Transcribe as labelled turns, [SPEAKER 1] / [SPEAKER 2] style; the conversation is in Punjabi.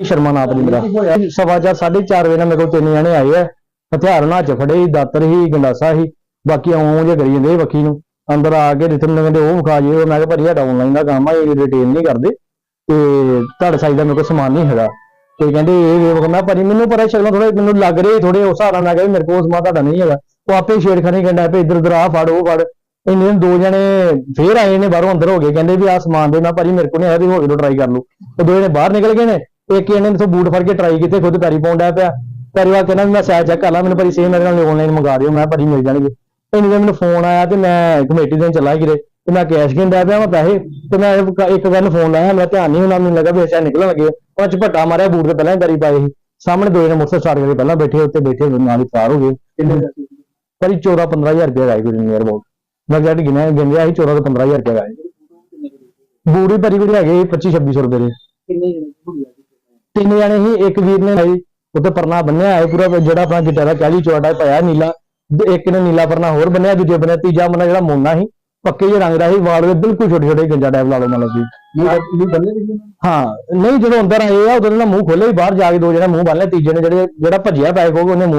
[SPEAKER 1] ਸ਼ਰਮਾ ਨਾਮ ਦੀ ਮੇਰਾ? ਸਵਾ ਚਾਰ ਸਾਢੇ ਚਾਰ ਵਜੇ ਨਾਲ ਮੇਰੇ ਕੋਲ ਤਿੰਨ ਜਣੇ ਆਏ ਆ। ਹਥਿਆਰ ਨਾਲ ਚ ਫੜੇ ਸੀ ਦਾਤਰ ਸੀ ਗੰਡਾਸਾ ਸੀ। ਬਾਕੀ ਆਉਂ ਜੇ ਕਰੀ ਜਾਂਦੇ ਸੀ ਵੱਖੀ ਨੂੰ। ਅੰਦਰ ਆ ਕੇ ਰਿਤਮ ਨੇ ਕਹਿੰਦੇ ਉਹ ਵਿਖਾ ਜਿਓ। ਮੈਂ ਕਿਹਾ ਭਾਜੀ ਸਾਡਾ ਆਨਲਾਈਨ ਦਾ ਕੰਮ ਆ ਇਹ ਰਿਟੇਲ ਨਹੀਂ ਕਰਦੇ। ਤੇ ਤੁਹਾਡੇ ਸਾਈਜ਼ ਦਾ ਮੇਰੇ ਕੋਲ ਸਮਾਨ ਨਹੀਂ ਹੈਗਾ। ਤੇ ਕਹਿੰਦੇ ਇਹ ਵੇਖ ਮੈਂ ਕਿਹਾ ਭਾਜੀ ਮੈਨੂੰ ਪਤਾ ਸ਼ਕਲੋਂ ਥੋੜੇ ਮੈਨੂੰ ਲੱਗ ਰਹੇ ਥੋੜੇ ਉਸ ਨਾਲ ਮੈਂ ਕਿਹਾ ਵੀ ਮੇਰੇ ਕੋਲ ਸਮਾਨ ਤੁਹਾਡਾ ਨਹੀਂ ਹੈਗਾ। ਉਹ ਆਪੇ ਛੇੜਖਾਨੀ ਕਹਿੰਦਾ ਪਏ ਇੱਧਰ ਉੱਧਰ ਆ ਫੜ ਉਹ ਫੜ। ਇੰਨੇ ਨੂੰ ਦੋ ਜਣੇ ਫੇਰ ਆਏ ਨੇ ਬਾਹਰੋਂ ਅੰਦਰ ਹੋ ਗਏ। ਕਹਿੰਦੇ ਵੀ ਆਹ ਸਮਾਨ ਦੇ ਮੈਂ ਭਾਜੀ ਮੇਰੇ ਕੋਲ ਨਹੀਂ ਆਇਆ ਤੁਸੀਂ ਹੋ ਕੇ ਟਰਾਈ ਕਰ ਲਓ। ਉਹ ਦੋ ਜਣੇ ਬਾਹਰ ਨਿਕਲ ਗਏ ਨੇ। ਇੱਕ ਜਣੇ ਨੇ ਤੋਂ ਬੂਟ ਫੜ ਕੇ ਟਰਾਈ ਕੀਤੇ ਖੁਦ ਪੈਰੀ ਪਾਉਣ ਡਿਆ ਪਿਆ। ਪੈਰੀ ਵਾਲ ਕਹਿੰਦਾ ਵੀ ਮੈਂ ਸਾਈਜ਼ ਚੈੱਕ ਕਰ ਲਾਂ ਮੈਨੂੰ ਭਾਜੀ ਸੇਮ ਮੇਰੇ ਨਾਲ ਆਨਲਾਈਨ ਮੰਗਾ ਦਿਓ ਮੈਂ ਭਾਜੀ ਮਿਲ ਜਾਣਗੇ। ਦੇ ਮੈਨੂੰ ਫੋਨ ਆਇਆ ਤੇ ਮੈਂ ਕਮੇਟੀ ਦੇਣ ਚੱਲਾ ਕਿਰੇ ਤੇ ਮੈਂ ਕੈਸ਼ ਗਿੰਦਾ ਪਿਆ ਮੈਂ ਪੈਸੇ ਤੇ ਮੈਂ ਇੱਕ ਵਾਰ ਫੋਨ ਲਾਇਆ ਮੇਰਾ ਧਿਆਨ ਨਹੀਂ ਹੁੰਦਾ ਮੈਨੂੰ ਲੱਗਾ ਵੀ ਅੱਛਾ ਨਿਕਲਣ ਲੱਗੇ। ਉਹ ਭੱਟਾ ਮਾਰਿਆ ਬੂਟ ਤੇ ਪਹਿਲਾਂ ਪੈਰੀ ਪਾਏ ਸੀ ਸਾਹਮਣੇ ਦੋ ਜਣੇ ਮੋਟਰਸਾਈਕਲ ਸਟਾਰਟ ਕਰਕੇ ਪਹਿਲਾਂ ਬੈਠੇ ਉੱਤੇ ਬੈਠੇ ਨਾਲ ਹੀ ਫਰਾਰ ਹੋ ਗਏ। ਭਾਜੀ 14 15000 ਰੁਪਏ ਗਾਏ ਕੋਈ ਨੀਅਰ ਅਬਾਊਟ ਮੈਂ ਜਦ ਗਿਣਿਆ ਗਿਣਿਆ ਸੀ 14 ਤੋਂ 15000 ਰੁਪਏ ਗਾਏ ਬੂਟ ਵੀ ਭਾਜੀ ਕੋਈ ਹੈਗੇ 25 2600 ਰੁਪਏ ਦੇ।
[SPEAKER 2] ਕਿੰਨੇ
[SPEAKER 1] ਤਿੰਨ ਜਣੇ ਹੀ ਇੱਕ ਵੀਰ ਨੇ ਲਾਈ ਉੱਤੇ ਪਰਨਾ ਬੰਨਿਆ ਹੈ ਪੂਰਾ ਜਿਹੜਾ ਆਪਣਾ ਗਿੱਟਾ ਦਾ 40 ਚੌੜਾ ਪਾਇਆ ਨੀਲਾ ਇੱਕ ਨੇ ਨੀਲਾ ਪਰਨਾ ਹੋਰ ਬੰਨਿਆ ਦੂਜੇ ਬੰਨੇ ਤੀਜਾ ਬੰਨਾ ਜਿਹੜਾ ਮੋਨਾ ਸੀ ਪੱਕੇ ਜਿਹੇ ਰੰਗ ਦਾ ਸੀ ਵਾਲ ਦੇ ਬਿਲਕੁਲ ਛੋਟੇ ਛੋਟੇ ਗੰਜਾ ਟਾਈਪ ਲਾ ਲਓ ਮਤਲਬ
[SPEAKER 2] ਵੀ
[SPEAKER 1] ਹਾਂ ਨਹੀਂ ਜਦੋਂ ਅੰਦਰ ਆਏ ਆ ਉਦੋਂ ਨਾ ਮੂੰਹ ਖੋਲੇ ਬਾਹਰ ਜਾ ਕੇ ਦੋ ਜਣੇ ਮੂੰਹ ਬੰਨ ਲਿਆ ਤੀਜੇ ਨੇ ਜਿਹੜੇ ਜਿਹੜਾ ਭੱਜਿਆ ਪੈ ਕੋਲ ਉਹਨੇ ਮੂੰਹ